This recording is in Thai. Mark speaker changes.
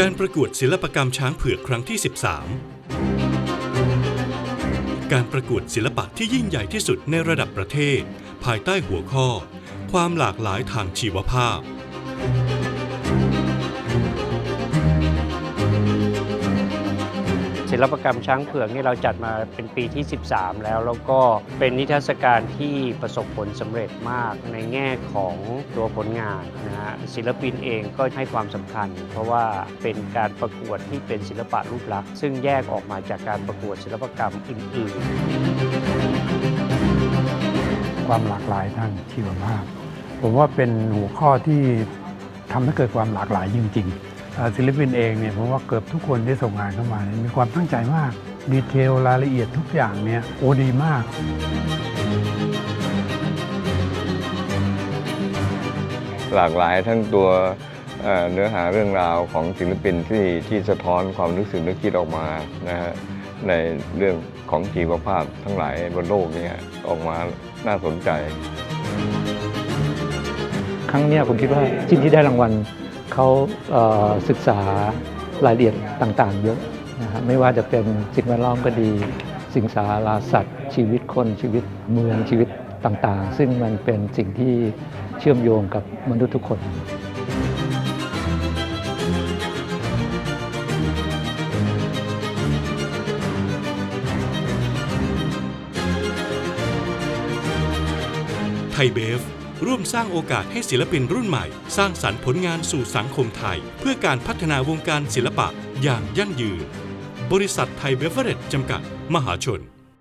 Speaker 1: การประกวดศิลปกรรมช้างเผือกครั้งที่ 13 การประกวดศิลปะที่ยิ่งใหญ่ที่สุดในระดับประเทศ ภายใต้หัวข้อ ความหลากหลายทางชีวภาพ
Speaker 2: ศิลปกรรมช้างเผือกนี่เราจัดมาเป็นปีที่ 13 แล้ว แล้วก็เป็นนิทรรศการที่ประสบผลสำเร็จมากในแง่ของตัวผลงานนะฮะศิลปินเองก็ให้ความสำคัญ เพราะว่าเป็นการประกวดที่เป็นศิลปะรูปลักษณ์ซึ่งแยกออกมาจากการประกวดศิลปกรรมอื่น ๆ
Speaker 3: ความหลากหลายทางชีวภาพ ผมว่าเป็นหัวข้อที่ทำให้เกิดความหลากหลายจริง ๆ ศิลปินเองเนี่ยผมว่าเกือบทุกคนที่ส่งงานเข้ามาเนี่ยมีความตั้งใจมาก ดีเทลรายละเอียดทุกอย่างเนี่ยโอ้ดีมาก
Speaker 4: หลากหลายทั้งตัวเอ่อเนื้อหาเรื่องราวของศิลปินที่ที่สะท้อนความรู้สึกนึกคิดออกมานะฮะในเรื่องของชีวภาพทั้งหลายบนโลกเนี้ออกมาน่าสนใจ
Speaker 5: ครั้งเนี้ยผมคิดว่าชิ้นที่ได้รางวัล เขาศึกษารายละเอียดต่างๆ เยอะนะฮะไม่ว่าจะเป็นสิ่งแวดล้อมก็ดี สิ่งสาราสัตว์ ชีวิตคนชีวิตเมืองชีวิตต่างๆ ซึ่งมันเป็นสิ่งที่เชื่อมโยงกับมนุษย์ทุกคน
Speaker 1: ไทยเบฟ ร่วมสร้างโอกาสให้ศิลปินรุ่นใหม่ สร้างสรรค์ผลงานสู่สังคมไทย เพื่อการพัฒนาวงการศิลปะอย่างยั่งยืน บริษัทไทยเบฟเวอเรจจำกัด มหาชน